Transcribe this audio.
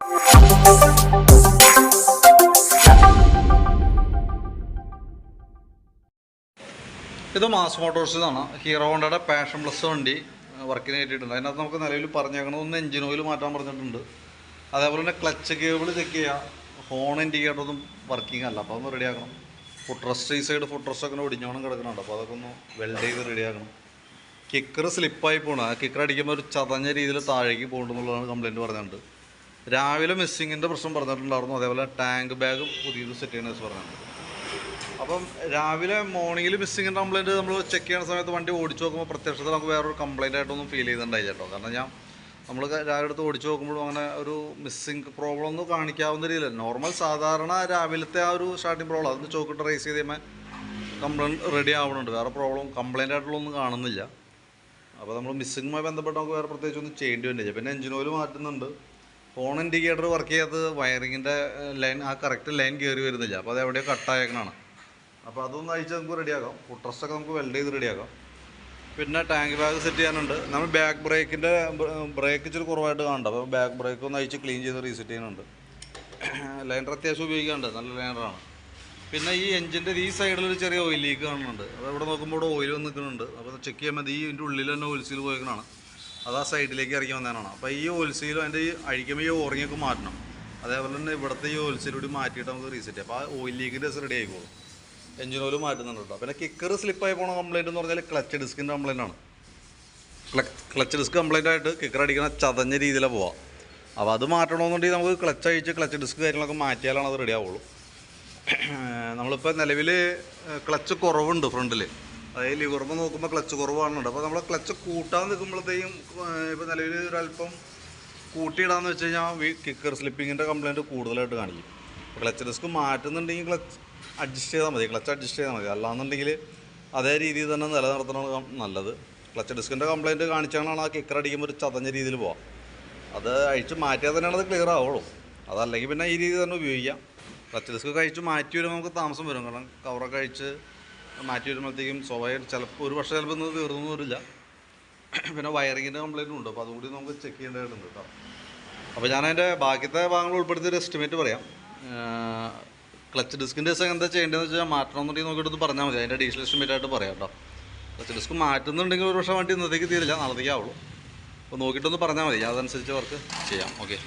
ഇത് mass Motors എന്നാണ് Hero ഹോണ്ടയുടെ പാഷൻ പ്ലസ് വണ്ടി വർക്കിന് കയറ്റിയിട്ടുണ്ട്. അതിനകത്ത് നമുക്ക് നിലവിൽ പറഞ്ഞേക്കണത് ഒന്ന് എഞ്ചിൻ ഓയിൽ മാറ്റാൻ പറഞ്ഞിട്ടുണ്ട്. അതേപോലെ തന്നെ ക്ലച്ച് കേബിൾ ചെക്ക് ചെയ്യുക ഹോൺ ഇൻഡിക്കേറ്റർ ഒന്നും വർക്കിംഗ് അല്ല. അപ്പോൾ അതൊന്ന് റെഡിയാക്കണം ഫുട്രസ്റ്റ് ഈ സൈഡ് ഫുട്രസ്റ്റ് ഒക്കെ ഒടിഞ്ഞോണം കിടക്കുന്നുണ്ട്. അപ്പോൾ അതൊക്കെ ഒന്ന് വെൽഡ് ചെയ്ത് റെഡിയാക്കണം കിക്കർ സ്ലിപ്പായി പോകണം ആ കിക്കർ അടിക്കുമ്പോൾ ഒരു ചതഞ്ഞ രീതിയിൽ താഴേക്ക് പോകണമെന്നുള്ളതാണ് കംപ്ലയിന്റ് പറഞ്ഞിട്ടുണ്ട്. രാവിലെ മിസ്സിങ്ങിന്റെ പ്രശ്നം പറഞ്ഞിട്ടുണ്ടായിരുന്നു. അതേപോലെ ടാങ്ക് ബാഗ് പുതിയത് സെറ്റ് ചെയ്യണമെന്ന് പറഞ്ഞിട്ടുണ്ട് അപ്പം രാവിലെ മോർണിംഗിൽ മിസ്സിങ്ങിന്റെ കംപ്ലയിന്റ് നമ്മൾ ചെക്ക് ചെയ്യുന്ന സമയത്ത് വണ്ടി ഓടിച്ചു നോക്കുമ്പോൾ പ്രത്യക്ഷത്തിൽ നമുക്ക് വേറൊരു കംപ്ലയിന്റ് ആയിട്ടൊന്നും ഫീൽ ചെയ്യുന്നുണ്ടായി കേട്ടോ. കാരണം ഞാൻ നമ്മൾ രാവിലെ എടുത്ത് ഓടിച്ചു നോക്കുമ്പോഴും അങ്ങനെ ഒരു മിസ്സിങ് പ്രോബ്ലം ഒന്നും കാണിക്കാവുന്ന രീതിയിൽ നോർമൽ സാധാരണ രാവിലത്തെ ആ ഒരു സ്റ്റാർട്ടിങ് പ്രോബ്ലം അതൊന്ന് ചോക്കിട്ട് റേസ് ചെയ്ത് കഴിയുമ്പോൾ കംപ്ലൈന്റ് റെഡി ആവുന്നുണ്ട് വേറെ പ്രോബ്ലം കംപ്ലൈന്റ് ആയിട്ടുള്ളൊന്നും കാണുന്നില്ല. അപ്പോൾ നമ്മൾ മിസ്സിങ്ങുമായി ബന്ധപ്പെട്ട് നമുക്ക് വേറെ പ്രത്യേകിച്ച് ഒന്നും ചെയ്യേണ്ടി വന്നില്ല. പിന്നെ എഞ്ചിൻ ഓയിൽ മാറ്റുന്നുണ്ട്. ഫോൺ ഇൻഡിക്കേറ്റർ വർക്ക് ചെയ്യാത്തത് വയറിങ്ങിന്റെ ലൈൻ ആ കറക്റ്റ് ലൈൻ കയറി വരുന്നില്ല. അപ്പോൾ അത് എവിടെയോ കട്ടായേക്കണാണ് അപ്പോൾ അതൊന്ന് അയച്ച് നമുക്ക് റെഡിയാക്കാം ഫുട്രസ്റ്റൊക്കെ നമുക്ക് വെൽഡ് ചെയ്ത് റെഡിയാക്കാം പിന്നെ ടാങ്ക് ബാഗ് സെറ്റ് ചെയ്യാനുണ്ട്. നമ്മൾ ബാക്ക് ബ്രേക്കിന്റെ ബ്രേക്ക് ഇച്ചിരി കുറവായിട്ട് കാണണ്ട. അപ്പോൾ ബാക്ക് ബ്രേക്ക് ഒന്ന് അയച്ച് ക്ലീൻ ചെയ്ത് റീസെറ്റ് ചെയ്യാനുണ്ട് ലൈനർ അത്യാവശ്യം ഉപയോഗിക്കാനുണ്ട്. നല്ല ലൈനറാണ് പിന്നെ ഈ എഞ്ചിന്റെ ഈ സൈഡിൽ ഒരു ചെറിയ ഓയിൽ ലീക്ക് കാണുന്നുണ്ട്. അപ്പോൾ ഇവിടെ നോക്കുമ്പോൾ ഇവിടെ ഓയിൽ വന്ന് നിൽക്കുന്നുണ്ട്. അപ്പോൾ ചെക്ക് ചെയ്യുമ്പോൾ ഈ ഇതിന്റെ ഉള്ളിൽ തന്നെ ഓയിൽ സീൽ പോയേക്കണാണ് അത് ആ സൈഡിലേക്ക് ഇറങ്ങി വന്നതാണ് അപ്പോൾ ഈ ഓയിൽ സീലും അതിന്റെ ഈ അഴിക്കുമ്പോൾ ഈ ഓറിങ്ങൊക്കെ മാറ്റണം. അതേപോലെ തന്നെ ഇവിടുത്തെ ഈ ഓയിൽ സീൽ മാറ്റിയിട്ട് നമുക്ക് റീസെറ്റ് ചെയ്യാം. അപ്പോൾ ആ ഓയിൽ ലീക്കിന്റെ റെഡി ആയിക്കോളും. എഞ്ചിൻ ഓയിൽ മാറ്റുന്നുണ്ട് കേട്ടോ. പിന്നെ കിക്കർ സ്ലിപ്പായി പോണ കംപ്ലൈന്റ് എന്ന് പറഞ്ഞാൽ ക്ലച്ച് ഡിസ്കിന്റെ കംപ്ലൈന്റ് ആണ്. ക്ലച്ച് ഡിസ്ക് കംപ്ലൈന്റ് ആയിട്ട് കിക്കർ അടിക്കണ ചതഞ്ഞ രീതിയിലാണ് പോവാം. അപ്പോൾ അത് മാറ്റണമെന്നുണ്ടെങ്കിൽ നമുക്ക് ക്ലച്ച് അഴിച്ച് ക്ലച്ച് ഡിസ്ക് കാര്യങ്ങളൊക്കെ മാറ്റിയാലാണ് അത് റെഡി ആവുള്ളൂ. നമ്മളിപ്പോൾ നിലവിൽ ക്ലച്ച് കുറവുണ്ട് ഫ്രണ്ടിൽ അതായത് ലിവറുമ്പോൾ നോക്കുമ്പോൾ ക്ലച്ച് കുറവാണുണ്ട് അപ്പോൾ നമ്മൾ ക്ലച്ച് കൂട്ടാൻ നിൽക്കുമ്പോഴത്തേക്കും ഇപ്പോൾ നിലവിൽ ഒരല്പം കൂട്ടിയിടാന്ന് വെച്ച് കഴിഞ്ഞാൽ കിക്കർ സ്ലിപ്പിങ്ങിന്റെ കംപ്ലയിന്റ് കൂടുതലായിട്ട് കാണിക്കും. ക്ലച്ച് ഡിസ്ക് മാറ്റുന്നുണ്ടെങ്കിൽ ക്ലച്ച് അഡ്ജസ്റ്റ് ചെയ്താൽ മതി. ക്ലച്ച് അഡ്ജസ്റ്റ് ചെയ്താൽ മതി. അല്ലാന്നുണ്ടെങ്കിൽ അതേ രീതിയിൽ തന്നെ നിലനിർത്തണമാണ് നല്ലത്. ക്ലച്ച് ഡിസ്കിന്റെ കംപ്ലയിന്റ് കാണിച്ചാണ് ആ കിക്കർ അടിക്കുമ്പോൾ ഒരു ചതഞ്ഞ രീതിയിൽ പോവാം. അത് അഴിച്ച് മാറ്റിയാൽ തന്നെയാണ് അത് ക്ലിയർ ആവുള്ളൂ. അതല്ലെങ്കിൽ പിന്നെ ഈ രീതി തന്നെ ഉപയോഗിക്കാം. ക്ലച്ച് ഡിസ്ക് കഴിച്ച് മാറ്റി വരുമ്പോൾ നമുക്ക് താമസം വരും. കാരണം കവറൊക്കെ കഴിച്ച് മാറ്റി വരുമ്പോഴത്തേക്കും സ്വാഭാവികം ചിലപ്പോൾ ഒരു വർഷം ചിലപ്പോൾ ഇന്ന് തീർന്നു വരില്ല. പിന്നെ വയറിങ്ങിന്റെ കംപ്ലൈന്റും ഉണ്ട്. അപ്പോൾ അതുകൂടി നമുക്ക് ചെക്ക് ചെയ്യേണ്ടതായിട്ടുണ്ട് കേട്ടോ. അപ്പോൾ ഞാൻ അതിന്റെ ബാക്കിയത്തെ ഭാഗങ്ങൾ ഉൾപ്പെടുത്തി ഒരു എസ്റ്റിമേറ്റ് പറയാം ക്ലച്ച് ഡിസ്കിന്റെ ദിവസം എന്താ ചെയ്യേണ്ടതെന്ന് വെച്ചാൽ മാറ്റണം എന്നുണ്ടെങ്കിൽ നോക്കിയിട്ട് പറഞ്ഞാൽ മതി. അതിന്റെ ഡീസൽ എസ്റ്റിമേറ്റ് ആയിട്ട് പറയാം കേട്ടോ. ക്ലച്ച് ഡിസ്ക് മാറ്റുന്നുണ്ടെങ്കിൽ ഒരു വർഷം വണ്ടി ഇന്നത്തേക്ക് തീരില്ല. നടത്തിക്കാവുള്ളൂ അപ്പോൾ നോക്കിയിട്ടൊന്ന് പറഞ്ഞാൽ മതി. അതനുസരിച്ച് അവർക്ക് ചെയ്യാം. ഓക്കെ